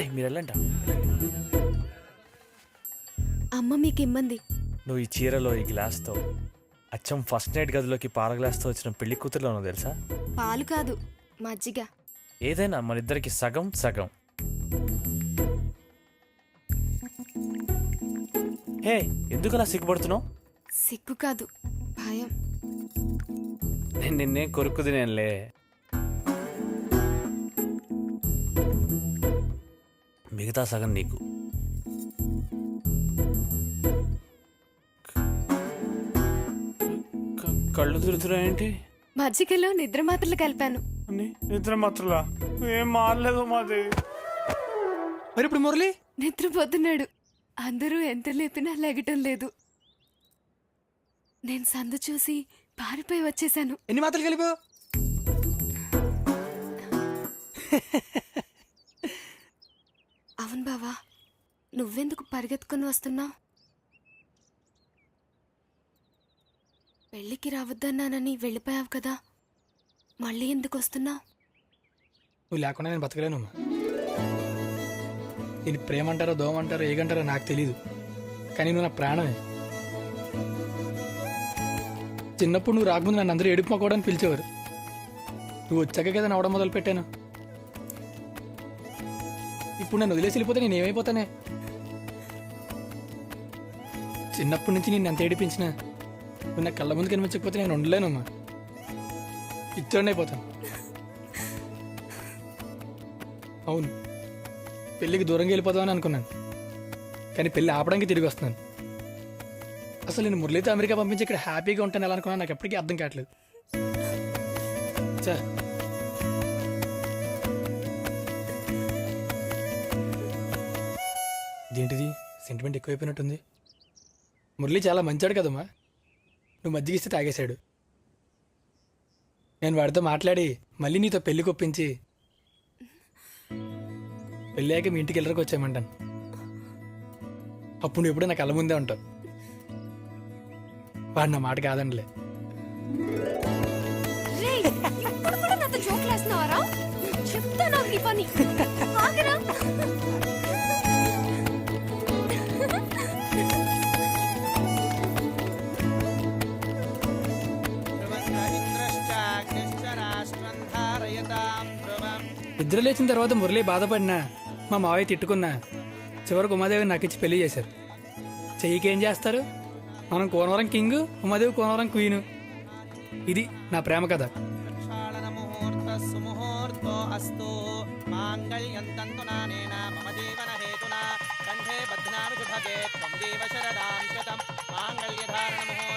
అరే మీరు అమ్మ మీకు ఇమ్మంది. నువ్వు ఈ చీరలో ఈ గ్లాస్తో అచ్చం ఫస్ట్ నైట్ గదిలోకి పాల గ్లాస్తో వచ్చిన పెళ్ళి కూతురులోనో తెలుసా? పాలు కాదు మజ్జిగ. ఏదైనా మన ఇద్దరికి సగం సగం. హే ఎందుకు అలా సిగ్గుపడుతున్నావు? సిగ్గు కాదు భయం. నేను నిన్నే కొరుకు తినేనులే. మిగతా సగం నీకు. క- కళ్ళు తిరుగుతున్నాయేంటి మజ్జిగలో నిద్ర మాత్రలు కలిపాను. నిద్ర మాత్రలా? ఏం మారలేదు మాది. మరి ఇప్పుడు మురళి? నిద్రపోతున్నాడు. అందరూ ఎంత లేపినా లెగటం లేదు. నేను సందు చూసి పారిపోయి వచ్చేసాను. ఎన్ని మాటలు కలిపావు? అవును బావా నువ్వెందుకు పరిగెత్తుకొని వస్తున్నావు? పెళ్ళికి రావద్దన్నానని వెళ్ళిపోయావు కదా మళ్ళీ ఎందుకు వస్తున్నావు? నువ్వు లేకుండా నేను బతకలేను అమ్మా. దీన్ని ప్రేమ అంటారో దోమ అంటారో ఏగంటారో నాకు తెలియదు కానీ నువ్వు నా ప్రాణమే. చిన్నప్పుడు నువ్వు రాకముందు నన్ను అందరూ ఏడుపు అని పిలిచేవారు. నువ్వు వచ్చాక కదా నవ్వడం మొదలు పెట్టాను ఇప్పుడు నన్ను వదిలేసి వెళ్ళిపోతే నేను ఏమైపోతానే? చిన్నప్పటి నుంచి నేను ఎంత ఏడిపించినా నువ్వు నా కళ్ళ ముందు కనిపించకపోతే నేను ఉండలేనమ్మా. ఇచ్చోండి అయిపోతాను అవును పెళ్ళికి దూరంగా వెళ్ళిపోదామని అనుకున్నాను. కానీ పెళ్ళి ఆపడానికి తిరిగి వస్తున్నాను. అసలు నేను మురళితో అమెరికా పంపించి ఇక్కడ హ్యాపీగా ఉంటాను ఎలా అనుకున్నాను నాకు ఎప్పటికీ అర్థం కావట్లేదు. సార్ ఇదేంటిది? సెంటిమెంట్ ఎక్కువైపోయినట్టుంది. మురళి చాలా మంచాడు కదమ్మా. నువ్వు మజ్జిగ ఇస్తే తాగేశాడు. నేను వాడితో మాట్లాడి మళ్ళీ నీతో పెళ్ళి కొప్పించి పెళ్ళాక మీ ఇంటికి వెళ్ళరకు వచ్చామంటాను అప్పుడు నువ్వు ఎప్పుడూ నా కళ్ళ ముందే ఉంటావు. వాడు నా మాట కాదండిలే. చెప్తా నీ పని. నిద్ర లేచిన తర్వాత మురళి బాధపడినా మా మావయ్య తిట్టుకున్నా. చివరికి ఉమాదేవి నాకు ఇచ్చి పెళ్ళి చేశారు. చెయ్యికి ఏం చేస్తారు? మనం కోనవరం కింగ్ ఉమాదేవి కోనవరం క్వీను. ఇది నా ప్రేమ కథ. కంఠే బధ్నామి శుభగే త్వం దేవ శరదాం శతం మాంగళ్యధారణ